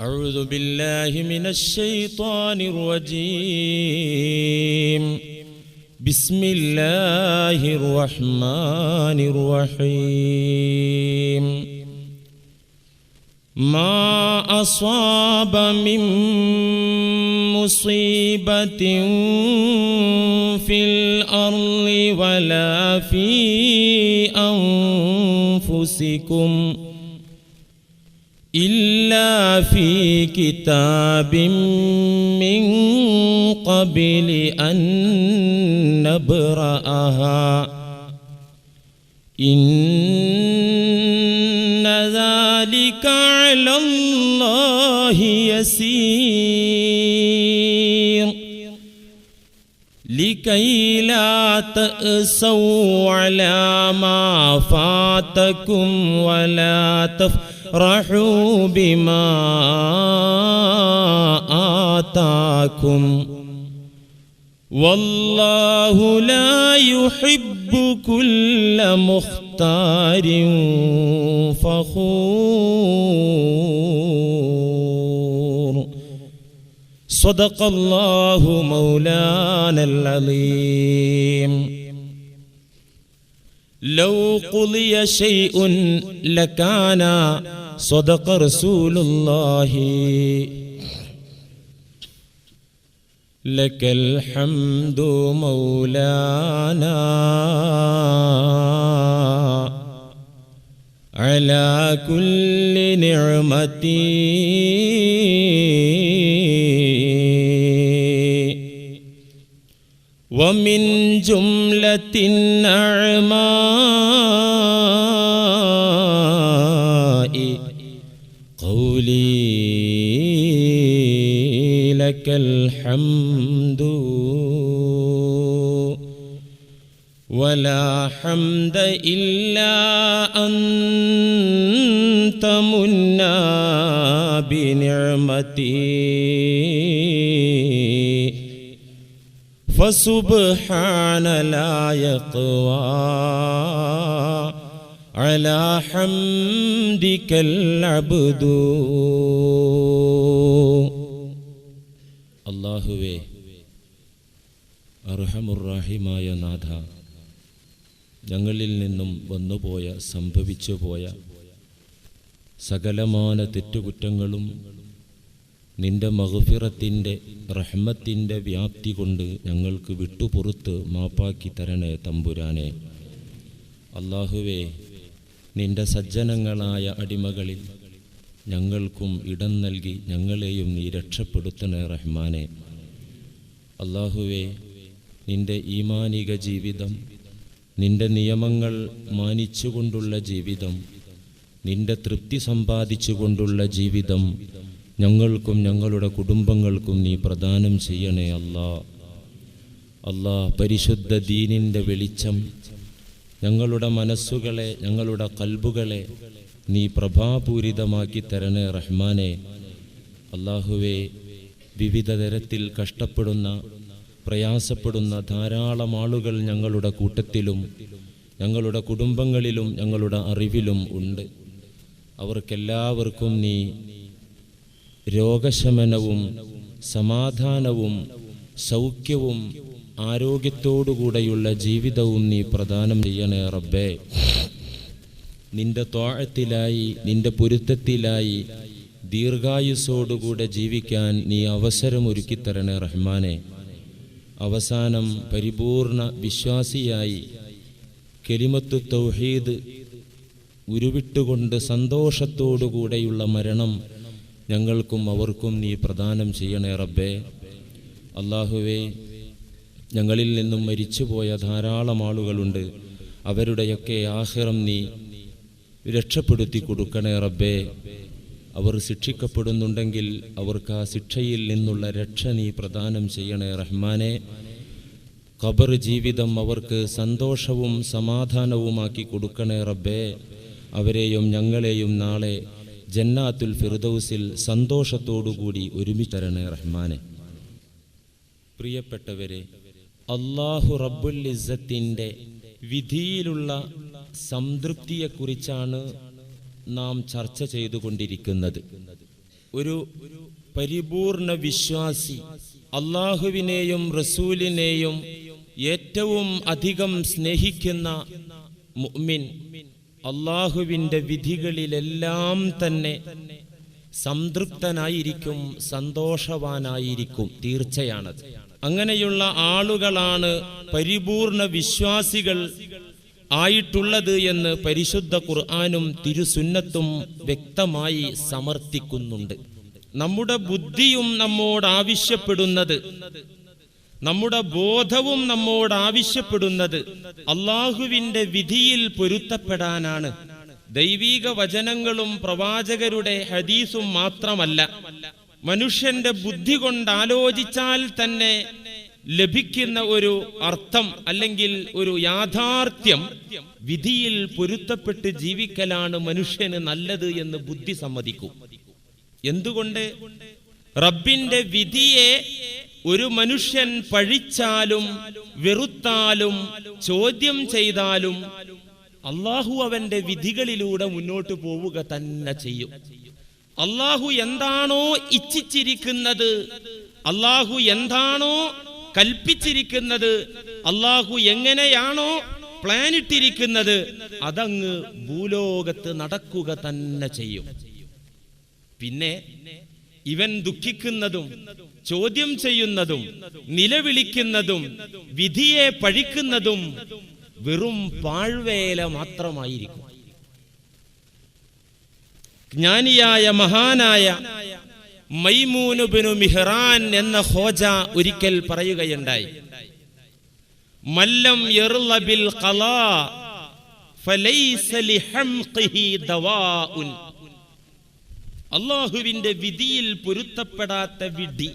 أعوذ بالله من الشيطان الرجيم. بسم الله الرحمن الرحيم. ما أصاب من مصيبة في الأرض ولا في أنفسكم إلا في كتاب من قبل أن نبرأها. إن ذلك على الله يسير. لكي لا تأسوا على ما فاتكم ولا تفرحوا بما آتاكم. والله لا يحب كل مختار فخور. صدق الله مولانا العظيم. لو قضي شيء لكان صدق رسول الله. لك الحمد مولانا على كل نعمتي ومن جملة النعماء لك الحمد ولا حمد إلا أنت منا بنعمتي فسبحان لا يقوى على حمدك العبد അള്ളാഹുവേ അർഹമുറാഹിമായ നാഥ ഞങ്ങളിൽ നിന്നും വന്നുപോയ സംഭവിച്ചു പോയ സകലമാന തെറ്റുകുറ്റങ്ങളും നിന്റെ മഹഫിറത്തിന്റെ റഹ്മത്തിന്റെ വ്യാപ്തി കൊണ്ട് ഞങ്ങൾക്ക് വിട്ടുപുറത്ത് മാപ്പാക്കി തരണേ തമ്പുരാനെ. അള്ളാഹുവേ നിന്റെ സജ്ജനങ്ങളായ അടിമകളിൽ ഞങ്ങൾക്കും ഇടം നൽകി ഞങ്ങളെയും നീ രക്ഷപ്പെടുത്തണേ റഹ്മാനെ. അള്ളാഹുവേ നിന്റെ ഈമാനിക ജീവിതം നിന്റെ നിയമങ്ങൾ മാനിച്ചുകൊണ്ടുള്ള ജീവിതം നിന്റെ തൃപ്തി സമ്പാദിച്ചുകൊണ്ടുള്ള ജീവിതം ഞങ്ങൾക്കും ഞങ്ങളുടെ കുടുംബങ്ങൾക്കും നീ പ്രദാനം ചെയ്യണേ അല്ലാ. അല്ലാ പരിശുദ്ധ ദീനിന്റെ വെളിച്ചം ഞങ്ങളുടെ മനസ്സുകളെ ഞങ്ങളുടെ കൽബുകളെ നീ പ്രഭാപൂരിതമാക്കി തരണേ റഹ്മാനെ. അള്ളാഹുവെ വിവിധ തരത്തിൽ കഷ്ടപ്പെടുന്ന പ്രയാസപ്പെടുന്ന ധാരാളം ആളുകൾ ഞങ്ങളുടെ കൂട്ടത്തിലും ഞങ്ങളുടെ കുടുംബങ്ങളിലും ഞങ്ങളുടെ അറിവിലും ഉണ്ട്. അവർക്കെല്ലാവർക്കും നീ രോഗശമനവും സമാധാനവും സൗഖ്യവും ആരോഗ്യത്തോടുകൂടെയുള്ള ജീവിതവും നീ പ്രദാനം ചെയ്യണേ റബ്ബേ. നിന്റെ തോഴത്തിലായി നിന്റെ പൊരുത്തത്തിലായി ദീർഘായുസ്സോടുകൂടെ ജീവിക്കാൻ നീ അവസരമൊരുക്കിത്തരണേ റഹ്മാനെ. അവസാനം പരിപൂർണ വിശ്വാസിയായി കെലിമത്തു തൗഹീദ് ഉരുവിട്ടുകൊണ്ട് സന്തോഷത്തോടുകൂടെയുള്ള മരണം ഞങ്ങൾക്കും അവർക്കും നീ പ്രദാനം ചെയ്യണേ റബ്ബേ. അള്ളാഹുവേ ഞങ്ങളിൽ നിന്നും മരിച്ചുപോയ ധാരാളം ആളുകളുണ്ട്. അവരുടെയൊക്കെ ആഹിറം നീ രക്ഷപ്പെടുത്തി കൊടുക്കണേ റബ്ബേ. അവർ ശിക്ഷിക്കപ്പെടുന്നുണ്ടെങ്കിൽ അവർക്ക് ആ ശിക്ഷയിൽ നിന്നുള്ള രക്ഷ നീ പ്രദാനം ചെയ്യണേ റഹ്മാനെ. ഖബർ ജീവിതം അവർക്ക് സന്തോഷവും സമാധാനവുമാക്കി കൊടുക്കണേ റബ്ബേ. അവരെയും ഞങ്ങളെയും നാളെ ജന്നാത്തുൽ ഫിർദൗസിൽ സന്തോഷത്തോടുകൂടി ഒരുമിച്ചരണേ റഹ്മാനെ. പ്രിയപ്പെട്ടവരെ അള്ളാഹു റബ്ബുൽ ഇസ്സത്തിന്റെ വിധിയിലുള്ള സംതൃപ്തിയെക്കുറിച്ചാണ് നാം ചർച്ച ചെയ്തുകൊണ്ടിരിക്കുന്നത്. ഒരു പരിപൂർണ വിശ്വാസി അള്ളാഹുവിനെയും റസൂലിനെയും ഏറ്റവും അധികം സ്നേഹിക്കുന്ന മുഅ്മിൻ അള്ളാഹുവിന്റെ വിധികളിലെല്ലാം തന്നെ സംതൃപ്തനായിരിക്കും സന്തോഷവാനായിരിക്കും തീർച്ചയാണത്. അങ്ങനെയുള്ള ആളുകളാണ് പരിപൂർണ വിശ്വാസികൾ ആയിട്ടുള്ളത് എന്ന് പരിശുദ്ധ ഖുർആാനും തിരുസുന്നത്തും വ്യക്തമായി സമർത്ഥിക്കുന്നുണ്ട്. നമ്മുടെ ബുദ്ധിയും നമ്മോട് ആവശ്യപ്പെടുന്നത് നമ്മുടെ ബോധവും നമ്മോട് ആവശ്യപ്പെടുന്നത് അള്ളാഹുവിന്റെ വിധിയിൽ പൊരുത്തപ്പെടാനാണ്. ദൈവീക വചനങ്ങളും പ്രവാചകരുടെ ഹദീസും മാത്രമല്ല മനുഷ്യന്റെ ബുദ്ധി കൊണ്ട് ആലോചിച്ചാൽ തന്നെ ലഭിക്കുന്ന ഒരു അർത്ഥം അല്ലെങ്കിൽ ഒരു യാഥാർത്ഥ്യം വിധിയിൽ പൊരുത്തപ്പെട്ട് ജീവിക്കലാണ് മനുഷ്യന് നല്ലത് എന്ന് ബുദ്ധി സമ്മതിക്കും. എന്തുകൊണ്ട്? റബ്ബിന്റെ വിധിയെ ഒരു മനുഷ്യൻ പഴിച്ചാലും വെറുത്താലും ചോദ്യം ചെയ്താലും അള്ളാഹു അവന്റെ വിധികളിലൂടെ മുന്നോട്ട് പോവുക തന്നെ ചെയ്യും. അള്ളാഹു എന്താണോ ഇച്ഛിച്ചിരിക്കുന്നത് അള്ളാഹു എന്താണോ കൽപ്പിച്ചിരിക്കുന്നത് അള്ളാഹു എങ്ങനെയാണോ പ്ലാൻ ഇട്ടിരിക്കുന്നത് അതങ്ങ് ഭൂലോകത്ത് നടക്കുക തന്നെ ചെയ്യും. പിന്നെ ഇവൻ ദുഃഖിക്കുന്നതും ചോദ്യം ചെയ്യുന്നതും നിലവിളിക്കുന്നതും വിധിയെ പഴിക്കുന്നതും വെറും പാഴ്വേല മാത്രമായിരിക്കും. ജ്ഞാനിയായ മഹാനായ മൈമൂനുബിനു മിഹ്റാൻ എന്ന ഹോജ ഒരിക്കൽ പറയുകയുണ്ടായി. മല്ലം യർളബിൽ ഖലാ അള്ളാഹുവിന്റെ വിധിയിൽ പൊരുത്തപ്പെടാത്ത വിധി.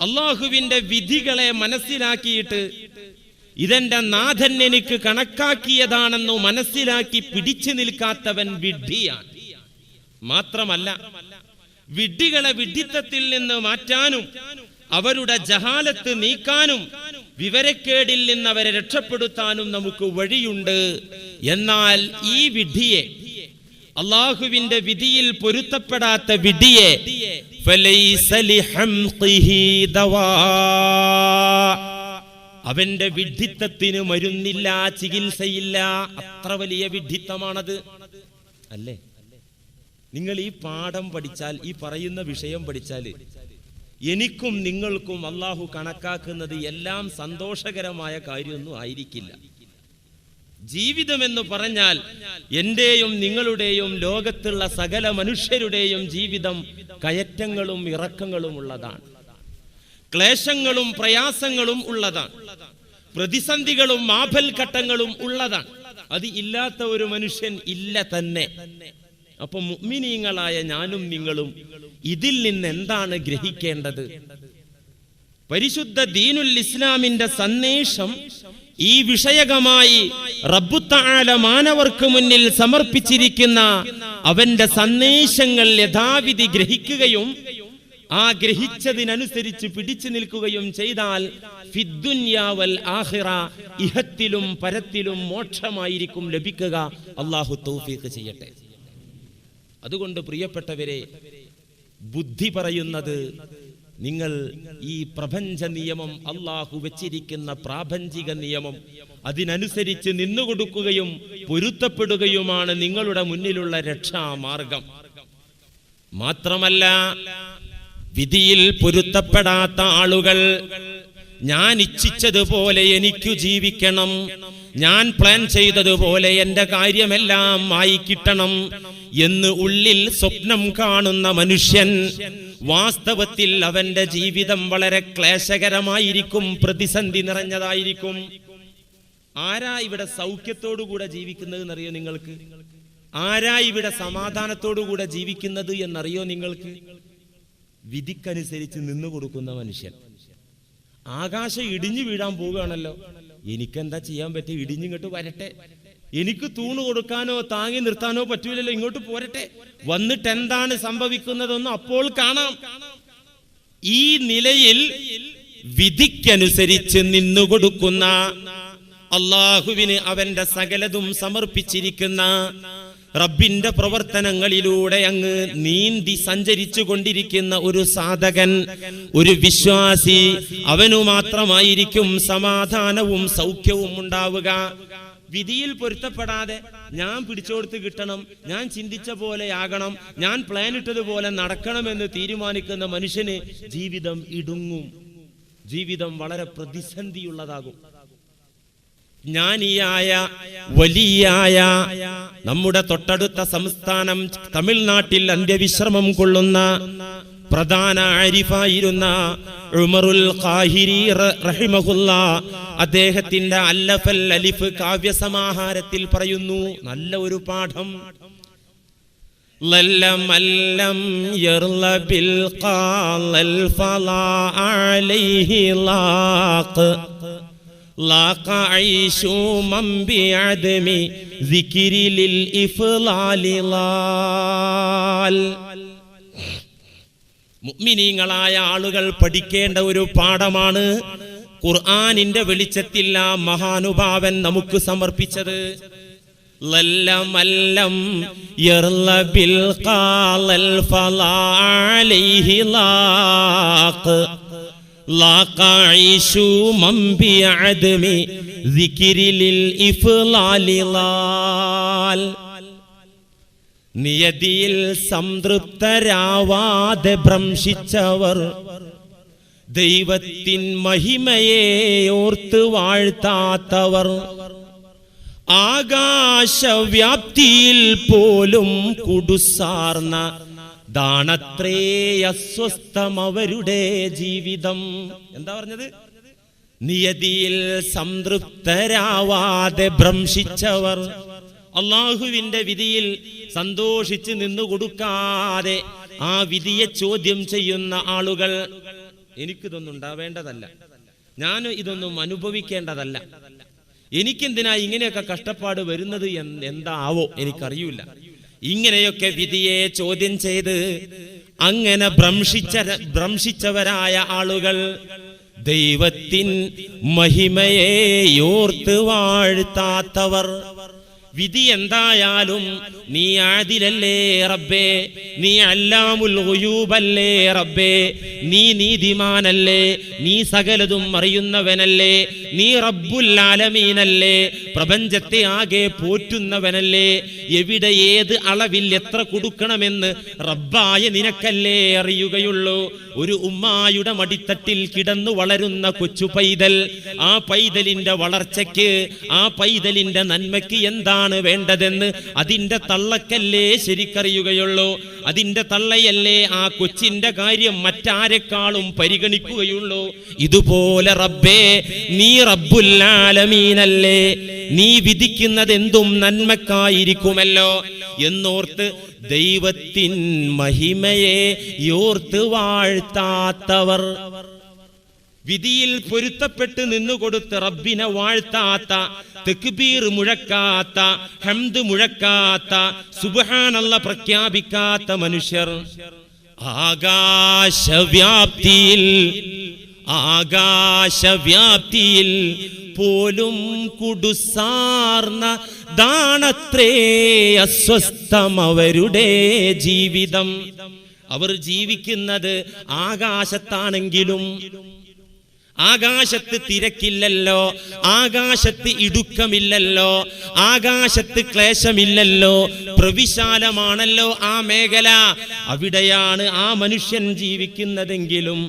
അള്ളാഹുവിന്റെ വിധികളെ മനസ്സിലാക്കിയിട്ട് ഇതെന്റെ നാഥൻ എനിക്ക് കണക്കാക്കിയതാണെന്ന് മനസ്സിലാക്കി പിടിച്ചു നിൽക്കാത്തവൻ വിഡ്ഢിയാണ് മാത്രമല്ല വിഡ്ഢികളെ വിഡ്ഢിത്തത്തിൽ നിന്ന് മാറ്റാനും അവരുടെ ജഹാലത്ത് നീക്കാനും വിവരക്കേടിൽ നിന്ന് അവരെ രക്ഷപ്പെടുത്താനും നമുക്ക് വഴിയുണ്ട്. എന്നാൽ ഈ വിഡ്ഢിയെ അള്ളാഹുവിന്റെ വിധിയിൽ പൊരുത്തപ്പെടാത്ത ദവാ. അവന്റെ വിഡ്ഢിത്തത്തിന് മരുന്നില്ല ചികിത്സയില്ല. അത്ര വലിയ വിഡ്ഢിത്തമാണത്. അല്ലേ? നിങ്ങൾ ഈ പാഠം പഠിച്ചാൽ ഈ പറയുന്ന വിഷയം പഠിച്ചാൽ എനിക്കും നിങ്ങൾക്കും അള്ളാഹു കണക്കാക്കുന്നത് എല്ലാം സന്തോഷകരമായ കാര്യമൊന്നും ആയിരിക്കില്ല. ജീവിതം എന്ന് പറഞ്ഞാൽ എന്റെയും നിങ്ങളുടെയും ലോകത്തുള്ള സകല മനുഷ്യരുടെയും ജീവിതം കയറ്റങ്ങളും ഇറക്കങ്ങളും ഉള്ളതാണ്. ക്ലേശങ്ങളും പ്രയാസങ്ങളും ഉള്ളതാണ്. പ്രതിസന്ധികളും മാഫൽ ഘട്ടങ്ങളും ഉള്ളതാണ്. അത് ഇല്ലാത്ത ഒരു മനുഷ്യൻ ഇല്ല തന്നെ. അപ്പൊ മുഗ്മിനീങ്ങളായ ഞാനും നിങ്ങളും ഇതിൽ നിന്ന് എന്താണ് ഗ്രഹിക്കേണ്ടത്? പരിശുദ്ധ ദീനുൽ ഇസ്ലാമിന്റെ സന്ദേശം ഈ വിഷയകമായി റബ്ബുത്താല മാനവർക്ക് മുന്നിൽ സമർപ്പിച്ചിരിക്കുന്ന അവന്റെ സന്ദേശങ്ങൾ യഥാവിധി ഗ്രഹിക്കുകയും ആ ഗ്രഹിച്ചതിനനുസരിച്ച് പിടിച്ചു നിൽക്കുകയും ചെയ്താൽ ഫിദ്ദുന്യാവൽ ആഹിറ ഇഹത്തിലും പരത്തിലും മോക്ഷമായിരിക്കും ലഭിക്കുക. അള്ളാഹു തൗഫീഖ് ചെയ്യട്ടെ. അതുകൊണ്ട് പ്രിയപ്പെട്ടവരെ ബുദ്ധി പറയുന്നത് നിങ്ങൾ ഈ പ്രപഞ്ച നിയമം അള്ളാഹു വെച്ചിരിക്കുന്ന പ്രാപഞ്ചിക നിയമം അതിനനുസരിച്ച് നിന്നുകൊടുക്കുകയും പൊരുത്തപ്പെടുകയുമാണ് നിങ്ങളുടെ മുന്നിലുള്ള രക്ഷാമാർഗം. മാത്രമല്ല വിധിയിൽ പൊരുത്തപ്പെടാത്ത ആളുകൾ ഞാൻ ഇച്ഛിച്ചതുപോലെ എനിക്കു ജീവിക്കണം ഞാൻ പ്ലാൻ ചെയ്തതുപോലെ എന്റെ കാര്യമെല്ലാം ആയി കിട്ടണം എന്ന് ഉള്ളിൽ സ്വപ്നം കാണുന്ന മനുഷ്യൻ വാസ്തവത്തിൽ അവന്റെ ജീവിതം വളരെ ക്ലേശകരമായിരിക്കും പ്രതിസന്ധി നിറഞ്ഞതായിരിക്കും. ആരാ ഇവിടെ സൗഖ്യത്തോടുകൂടെ ജീവിക്കുന്നത് എന്നറിയോ നിങ്ങൾക്ക്? ആരാ ഇവിടെ സമാധാനത്തോടുകൂടെ ജീവിക്കുന്നത് എന്നറിയോ നിങ്ങൾക്ക്? വിധിക്കനുസരിച്ച് നിന്നു കൊടുക്കുന്ന മനുഷ്യൻ. ആകാശം ഇടിഞ്ഞു വീഴാൻ പോവുകയാണല്ലോ. എനിക്കെന്താ ചെയ്യാൻ പറ്റുക ഇടിഞ്ഞിങ്ങോട്ട് വരട്ടെ. എനിക്ക് തൂണ് കൊടുക്കാനോ താങ്ങി നിർത്താനോ പറ്റൂലല്ലോ ഇങ്ങോട്ട് പോരട്ടെ. വന്നിട്ട് എന്താണ് സംഭവിക്കുന്നതെന്ന് അപ്പോൾ കാണാം. ഈ നിലയിൽ വിധിക്കനുസരിച്ച് നിന്നുകൊടുക്കുന്ന അള്ളാഹുവിന് അവന്റെ സകലതും സമർപ്പിച്ചിരിക്കുന്ന റബ്ബിന്റെ പ്രവർത്തനങ്ങളിലൂടെ അങ്ങ് നീന്തി സഞ്ചരിച്ചു കൊണ്ടിരിക്കുന്ന ഒരു സാധകൻ ഒരു വിശ്വാസി അവനു മാത്രമായിരിക്കും സമാധാനവും സൗഖ്യവും ഉണ്ടാവുക. വിധിയിൽ പൊരുത്തപ്പെടാതെ ഞാൻ പിടിച്ചോടുത്ത് കിട്ടണം ഞാൻ ചിന്തിച്ച പോലെ ആകണം ഞാൻ പ്ലാൻ ഇട്ടതുപോലെ നടക്കണമെന്ന് തീരുമാനിക്കുന്ന മനുഷ്യന് ജീവിതം ഇടുങ്ങും. ജീവിതം വളരെ പ്രതിസന്ധിയുള്ളതാകും. ജ്ഞാനിയായ വലിയായ നമ്മുടെ തൊട്ടടുത്ത സംസ്ഥാനം തമിഴ്നാട്ടിൽ അന്ത്യവിശ്രമം കൊള്ളുന്ന പ്രധാന ആരിഫായിരുന്ന ഉമറുൽ ഖാഹിരി റ- റഹിമഹുല്ല അദ്ദേഹത്തിന്റെ അല്ലഫൽ അലിഫ് കാവ്യസമാഹാരത്തിൽ പറയുന്നു നല്ല ഒരു പാഠം لم لم يرل بالقال الفلا عليه لاق لاق عيش من بعدم ذكر للإفلال لال മുഅ്മിനീങ്ങളായ ആളുകൾ പഠിക്കേണ്ട ഒരു പാഠമാണ് ഖുർആാനിന്റെ വെളിച്ചത്തിൽ ആ മഹാനുഭാവൻ നമുക്ക് സമർപ്പിച്ചത്. ലല്ലം നിയതിയിൽ സംതൃപ്തരാവാതെ ഭ്രംശിച്ചവർ. ദൈവത്തിൻ മഹിമയെ ഓർത്ത് വാഴ്ത്താത്തവർ. ആകാശവ്യാപ്തിയിൽ പോലും കുടുസാർന്ന ദാണത്രേ അസ്വസ്ഥം അവരുടെ ജീവിതം. എന്താ പറഞ്ഞത്? നിയതിയിൽ സംതൃപ്തരാവാതെ ഭ്രംശിച്ചവർ. അള്ളാഹുവിന്റെ വിധിയിൽ സന്തോഷിച്ച് നിന്നു കൊടുക്കാതെ ആ വിധിയെ ചോദ്യം ചെയ്യുന്ന ആളുകൾ എനിക്കിതൊന്നും ഉണ്ടാവേണ്ടതല്ല. ഞാൻ ഇതൊന്നും അനുഭവിക്കേണ്ടതല്ല. എനിക്കെന്തിനാ ഇങ്ങനെയൊക്കെ കഷ്ടപ്പാട് വരുന്നത് എന്താവോ എനിക്കറിയില്ല ഇങ്ങനെയൊക്കെ വിധിയെ ചോദ്യം ചെയ്ത് അങ്ങനെ ഭ്രംശിച്ച ഭ്രംശിച്ചവരായ ആളുകൾ ദൈവത്തിൻ മഹിമയെ യോർത്ത് വാഴ്ത്താത്തവർ വിധി എന്തായാലും നീ ആദിലല്ലേ റബ്ബേ? നീ അല്ലാമുൽ ഗുയൂബല്ലേ റബ്ബേ? നീ നീതിമാനല്ലേ? നീ സകലതും അറിയുന്നവനല്ലേ? നീ റബ്ബുൽ പ്രപഞ്ചത്തെ ആകെ പോറ്റുന്നവനല്ലേ? എവിടെ ഏത് അളവിൽ എത്ര കൊടുക്കണമെന്ന് റബ്ബായ നിനക്കല്ലേ അറിയുകയുള്ളൂ. ഒരു ഉമ്മായുടെ മടിത്തട്ടിൽ കിടന്നു വളരുന്ന കൊച്ചു പൈതൽ ആ പൈതലിന്റെ വളർച്ചയ്ക്ക് ആ പൈതലിന്റെ നന്മയ്ക്ക് എന്താണ് വേണ്ടതെന്ന് അതിന്റെ തള്ളക്കല്ലേ ശരിക്കറിയുകയുള്ളൂ. അതിന്റെ തള്ളയല്ലേ ആ കൊച്ചിന്റെ കാര്യം മറ്റാരെക്കാളും പരിഗണിക്കുകയുള്ളൂ. ഇതുപോലെ റബ്ബേ നീ റബ്ബുല്ലാലമീനല്ലേ? നീ വിധിക്കുന്നത് എന്തും നന്മക്കായിരിക്കുമല്ലോ എന്നോർത്ത് ദൈവത്തിൻ മഹിമയെ യോർത്ത് വാഴ്ത്താത്തവർ. വിധിയിൽ പൊരുത്തപ്പെട്ട് നിന്നുകൊടുത്ത് റബ്ബിനെ വാഴ്ത്താത്ത തെക്കുബീർ മുഴക്കാത്ത ഹംദ് മുഴക്കാത്ത സുബഹാനല്ല പ്രഖ്യാപിക്കാത്ത മനുഷ്യർ. ആകാശവ്യാപ്തിയിൽ ആകാശവ്യാപ്തിയിൽ പോലും കുടുസാർന്ന ദാണത്രേ അസ്വസ്ഥം അവരുടെ ജീവിതം. അവർ ജീവിക്കുന്നത് ആകാശത്താണെങ്കിലും ആകാശത്ത് തിരക്കില്ലല്ലോ ആകാശത്ത് ഇടുക്കമില്ലല്ലോ ആകാശത്ത് ക്ലേശമില്ലല്ലോ പ്രവിശാലമാണല്ലോ ആ മേഖല. അവിടെയാണ് ആ മനുഷ്യൻ ജീവിക്കുന്നതെങ്കിലും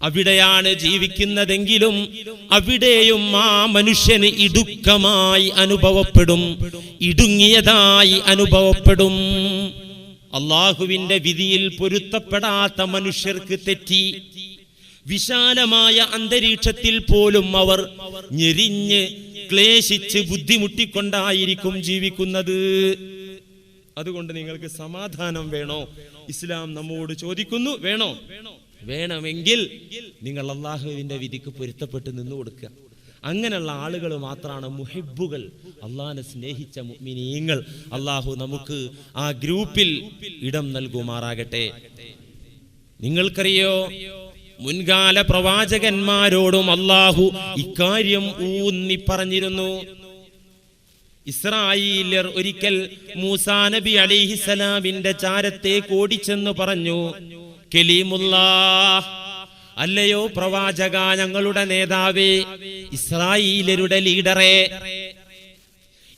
അവിടെയാണ് ജീവിക്കുന്നതെങ്കിലും അവിടെയും ആ മനുഷ്യന് ഇടുക്കമായി അനുഭവപ്പെടും ഇടുങ്ങിയതായി അനുഭവപ്പെടും. അള്ളാഹുവിന്റെ വിധിയിൽ പൊരുത്തപ്പെടാത്ത മനുഷ്യർക്ക് തെറ്റി. വിശാലമായ അന്തരീക്ഷത്തിൽ പോലും അവർ ഞെരിഞ്ഞ് ക്ലേശിച്ച് ബുദ്ധിമുട്ടിക്കൊണ്ടായിരിക്കും ജീവിക്കുന്നത്. അതുകൊണ്ട് നിങ്ങൾക്ക് സമാധാനം വേണോ? ഇസ്ലാം നമ്മോട് ചോദിക്കുന്നു വേണോ? വേണമെങ്കിൽ നിങ്ങൾ അള്ളാഹുവിന്റെ വിധിക്ക് പൊരുത്തപ്പെട്ട് നിന്നു കൊടുക്കുക അങ്ങനെയുള്ള ആളുകൾ മാത്രമാണ് മുഹിബുകൾ അള്ളാഹിനെ സ്നേഹിച്ച മുഅ്മിനീങ്ങൾ. അള്ളാഹു നമുക്ക് ആ ഗ്രൂപ്പിൽ ഇടം നൽകുമാറാകട്ടെ. നിങ്ങൾക്കറിയോ? മുൻകാല പ്രവാചകന്മാരോടും അള്ളാഹു ഇക്കാര്യം ഊന്നി പറഞ്ഞിരുന്നു. ഇസ്രായേലർ ഒരിക്കൽ മൂസാ നബി അലിഹിസലാമിന്റെ ചാരത്തെ കോടിച്ചെന്ന് പറഞ്ഞു. കലീമുല്ലാ അല്ലയോ പ്രവാചക ഞങ്ങളുടെ നേതാവേ ഇസ്രായേലരുടെ ലീഡറെ.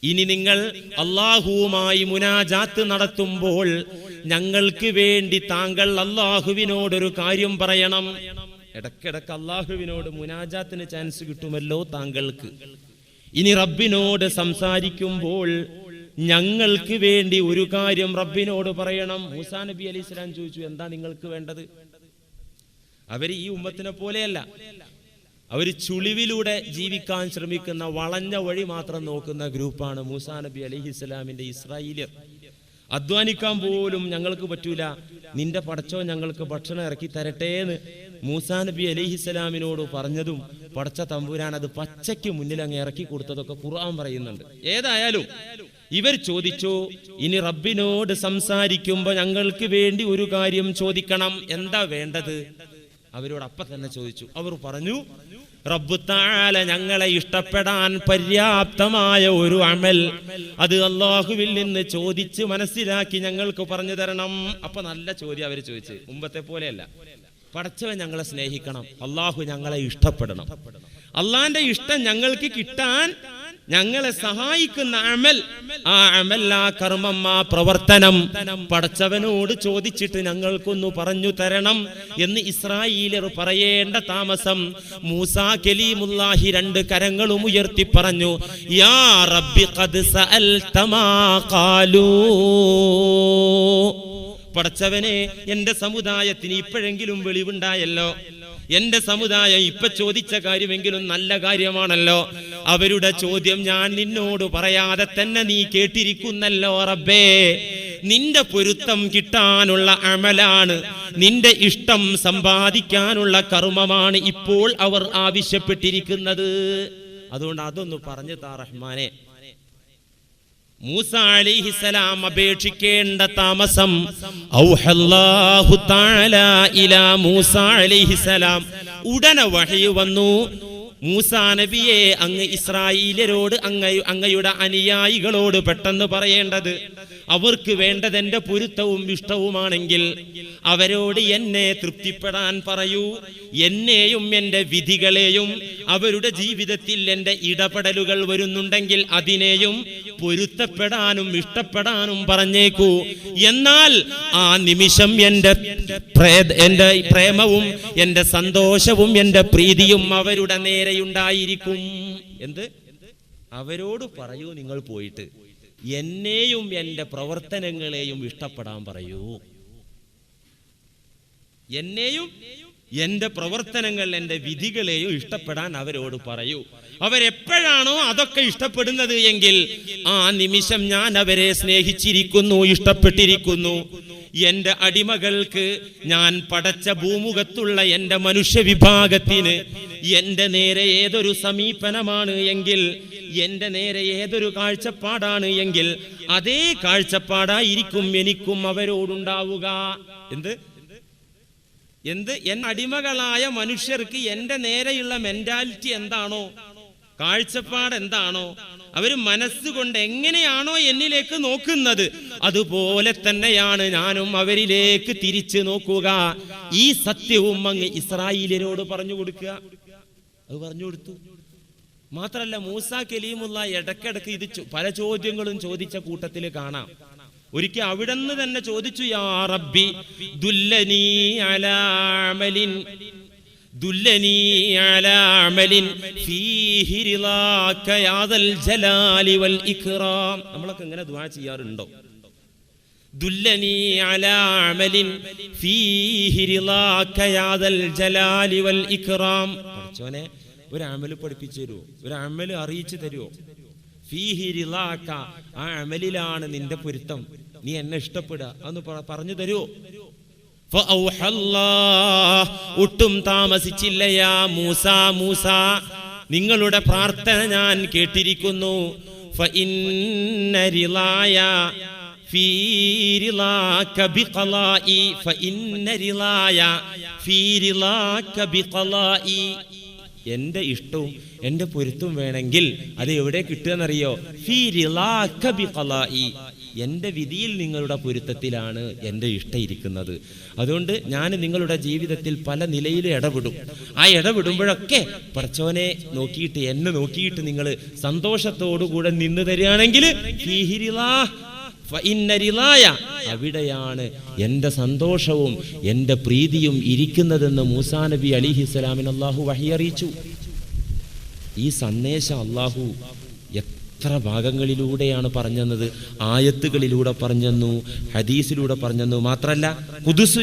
ഇനി നിങ്ങൾ അള്ളാഹുവുമായി മുനാജാത്ത് നടത്തുമ്പോൾ ഞങ്ങൾക്ക് വേണ്ടി താങ്കൾ അള്ളാഹുവിനോടൊരു കാര്യം പറയണം. ഇടക്കിടക്ക് അള്ളാഹുവിനോട് മുനാജാത്തിന് ചാൻസ് കിട്ടുമല്ലോ താങ്കൾക്ക്. ഇനി റബ്ബിനോട് സംസാരിക്കുമ്പോൾ ഞങ്ങൾക്ക് വേണ്ടി ഒരു കാര്യം റബ്ബിനോട് പറയണം. മൂസാ നബി അലി ഇസ്ലാം ചോദിച്ചു എന്താ നിങ്ങൾക്ക് വേണ്ടത്? അവർ ഈ ഉമ്മത്തിനെ പോലെയല്ല. അവർ ചുളിവിലൂടെ ജീവിക്കാൻ ശ്രമിക്കുന്ന വളഞ്ഞ വഴി മാത്രം നോക്കുന്ന ഗ്രൂപ്പാണ് മൂസാ നബി അലഹി ഇസ്ലാമിന്റെ ഇസ്രായേലിയർ അധ്വാനിക്കാൻ പോലും ഞങ്ങൾക്ക് പറ്റൂല. നിന്റെ പടച്ചോ ഞങ്ങൾക്ക് ഭക്ഷണം ഇറക്കി തരട്ടെ എന്ന് മൂസാ നബി അലഹി ഇസ്ലാമിനോട് പറഞ്ഞതും പടച്ച തമ്പുരാൻ അത് പച്ചയ്ക്ക് മുന്നിൽ അങ്ങ് ഇറക്കി കൊടുത്തതൊക്കെ ഖുർആൻ പറയുന്നുണ്ട്. ഏതായാലും ഇവർ ചോദിച്ചു ഇനി റബ്ബിനോട് സംസാരിക്കുമ്പോ ഞങ്ങൾക്ക് വേണ്ടി ഒരു കാര്യം ചോദിക്കണം. എന്താ വേണ്ടത്? അവരോട് അപ്പ തന്നെ ചോദിച്ചു. അവർ പറഞ്ഞു റബ്ബു താല ഞങ്ങളെ ഇഷ്ടപ്പെടാൻ പര്യാപ്തമായ ഒരു അമൽ. അത് അള്ളാഹുവിൽ നിന്ന് ചോദിച്ച് മനസ്സിലാക്കി ഞങ്ങൾക്ക് പറഞ്ഞു തരണം. അപ്പൊ നല്ല ചോദ്യം അവർ ചോദിച്ചു. മുമ്പത്തെ പോലെയല്ല. പടച്ചവൻ ഞങ്ങളെ സ്നേഹിക്കണം. അള്ളാഹു ഞങ്ങളെ ഇഷ്ടപ്പെടണം. അള്ളാന്റെ ഇഷ്ടം ഞങ്ങൾക്ക് കിട്ടാൻ ഞങ്ങളെ സഹായിക്കുന്ന അമൽ. ആ അമൽ ആ കർമ്മം ആ പ്രവർത്തനം പടച്ചവനോട് ചോദിച്ചിട്ട് ഞങ്ങൾക്കൊന്ന് പറഞ്ഞു തരണം എന്ന് ഇസ്രായേലർ പറയേണ്ട താമസം. മൂസ കലീമുല്ലാഹി രണ്ട് കരങ്ങളും ഉയർത്തി പറഞ്ഞു യാ റബ്ബി ഖദ് പടച്ചവനെ എന്റെ സമുദായത്തിന് ഇപ്പോഴെങ്കിലും വെളിവുണ്ടായല്ലോ. എന്റെ സമുദായം ഇപ്പൊ ചോദിച്ച കാര്യമെങ്കിലും നല്ല കാര്യമാണല്ലോ. അവരുടെ ചോദ്യം ഞാൻ നിന്നോട് പറയാതെ തന്നെ നീ കേട്ടിരിക്കുന്നല്ലോ റബ്ബേ. നിന്റെ പൊരുത്തം കിട്ടാനുള്ള അമലാണ്. നിന്റെ ഇഷ്ടം സമ്പാദിക്കാനുള്ള കർമ്മമാണ് ഇപ്പോൾ അവർ ആവശ്യപ്പെട്ടിരിക്കുന്നത്. അതുകൊണ്ട് അതൊന്ന് പറഞ്ഞു താ റഹ്മാനെ. മൂസ അലിഹിസലാം അപേക്ഷിക്കേണ്ട താമസം ഇലാ മൂസ അലിഹിസലാം ഉടനെ വഹി വന്നു. മൂസ നബിയെ അങ്ങ് ഇസ്രായേലരോട് അങ്ങ അങ്ങയുടെ അനുയായികളോട് പെട്ടെന്ന് പറയേണ്ടത് അവർക്ക് വേണ്ടത് എന്റെ പൊരുത്തവും ഇഷ്ടവുമാണെങ്കിൽ അവരോട് എന്നെ തൃപ്തിപ്പെടാൻ പറയൂ. എന്നെയും എന്റെ വിധികളെയും അവരുടെ ജീവിതത്തിൽ എന്റെ ഇടപെടലുകൾ വരുന്നുണ്ടെങ്കിൽ അതിനെയും പൊരുത്തപ്പെടാനും ഇഷ്ടപ്പെടാനും പറഞ്ഞേക്കൂ. എന്നാൽ ആ നിമിഷം എന്റെ എന്റെ പ്രേമവും എന്റെ സന്തോഷവും എന്റെ പ്രീതിയും അവരുടെ നേരെയുണ്ടായിരിക്കും. എന്ത്? അവരോട് പറയൂ നിങ്ങൾ പോയിട്ട്. എന്നെയും എന്റെ പ്രവർത്തനങ്ങളെയും ഇഷ്ടപ്പെടാൻ പറയൂ. എന്നെയും എന്റെ പ്രവർത്തനങ്ങൾ എന്റെ വിധികളെയും ഇഷ്ടപ്പെടാൻ അവരോട് പറയൂ. അവരെപ്പോഴാണോ അതൊക്കെ ഇഷ്ടപ്പെടുന്നത് എങ്കിൽ ആ നിമിഷം ഞാൻ അവരെ സ്നേഹിച്ചിരിക്കുന്നു ഇഷ്ടപ്പെട്ടിരിക്കുന്നു. എന്റെ അടിമകൾക്ക് ഞാൻ പടച്ച ഭൂമുഖത്തുള്ള എന്റെ മനുഷ്യ വിഭാഗത്തിന് എന്റെ നേരെ ഏതൊരു സമീപനമാണ് എങ്കിൽ എന്റെ നേരെ ഏതൊരു കാഴ്ചപ്പാടാണ് എങ്കിൽ അതേ കാഴ്ചപ്പാടായിരിക്കും എനിക്കും അവരോടുണ്ടാവുക. എന്ത്? എന്ത്? എൻ അടിമകളായ മനുഷ്യർക്ക് എന്റെ നേരെയുള്ള മെന്റാലിറ്റി എന്താണോ? കാഴ്ചപ്പാട് എന്താണോ? അവർ മനസ്സുകൊണ്ട് എങ്ങനെയാണോ എന്നിലേക്ക് നോക്കുന്നത്? അതുപോലെ തന്നെയാണ് ഞാനും അവരിലേക്ക് തിരിച്ചു നോക്കുക. ഈ സത്യവും അങ്ങ് ഇസ്രായേലിനോട് പറഞ്ഞു കൊടുക്കുക. അത് പറഞ്ഞു കൊടുത്തു. മാത്രല്ല മൂസ കലീമുള്ള ഇടക്കിടക്ക് ഇത് പല ചോദ്യങ്ങളും ചോദിച്ച കൂട്ടത്തിൽ കാണാം. ഒരിക്കൽ അവിടെ നിന്ന് തന്നെ ചോദിച്ചു യാ റബ്ബി ദുല്ലനീ അലാ അമലിൻ ദുല്ലനീ അലാ അമലിൻ ഫീഹി റിളാക യാ ദൽ ജലാലി വൽ ഇക്റാം നമ്മളൊക്കെ ഇങ്ങനെ ദുആ ചെയ്യാറുണ്ടോ? ഇക്റാം പഠിച്ചോനെ ഒരു പഠിപ്പിച്ചു തരുമോ ഒരു അറിയിച്ചു തരുമോ ഫീഹി റിളാക ആ അമലിലാണ് നിന്റെ പൊരുത്തം. നീ എന്നെ ഇഷ്ടപ്പെടുക. എന്ന് പറഞ്ഞു അല്ലാഹ്. ഒട്ടും താമസിച്ചില്ലയാ മൂസ മൂസ. നിങ്ങളുടെ പ്രാർത്ഥന ഞാൻ കേട്ടിരിക്കുന്നു. ഫഇന്ന എന്റെ ഇഷ്ടവും എന്റെ പൊരുത്തവും വേണമെങ്കിൽ അത് എവിടെ കിട്ടുകയെന്നറിയോ? എന്റെ വിധിയിൽ നിങ്ങളുടെ പൊരുത്തത്തിലാണ് എന്റെ ഇഷ്ടം ഇരിക്കുന്നത്. അതുകൊണ്ട് ഞാൻ നിങ്ങളുടെ ജീവിതത്തിൽ പല നിലയിൽ ഇടപെടും. ആ ഇടപെടുമ്പോഴൊക്കെ പറച്ചോനെ നോക്കിയിട്ട് എന്നെ നോക്കിയിട്ട് നിങ്ങൾ സന്തോഷത്തോടുകൂടെ നിന്ന് തരികയാണെങ്കിൽ അവിടെയാണ് എന്റെ സന്തോഷവും എന്റെ പ്രീതിയും ഇരിക്കുന്നതെന്ന് മൂസാ നബി അലിഹിസ്സലാമിന് അള്ളാഹു വഹിയറിയിച്ചു ഈ സന്ദേശം അള്ളാഹു എത്ര ഭാഗങ്ങളിലൂടെയാണ് പറഞ്ഞത് ആയത്തുകളിലൂടെ പറഞ്ഞെന്നു ഹദീസിലൂടെ പറഞ്ഞെന്നു മാത്രല്ല കുതുസു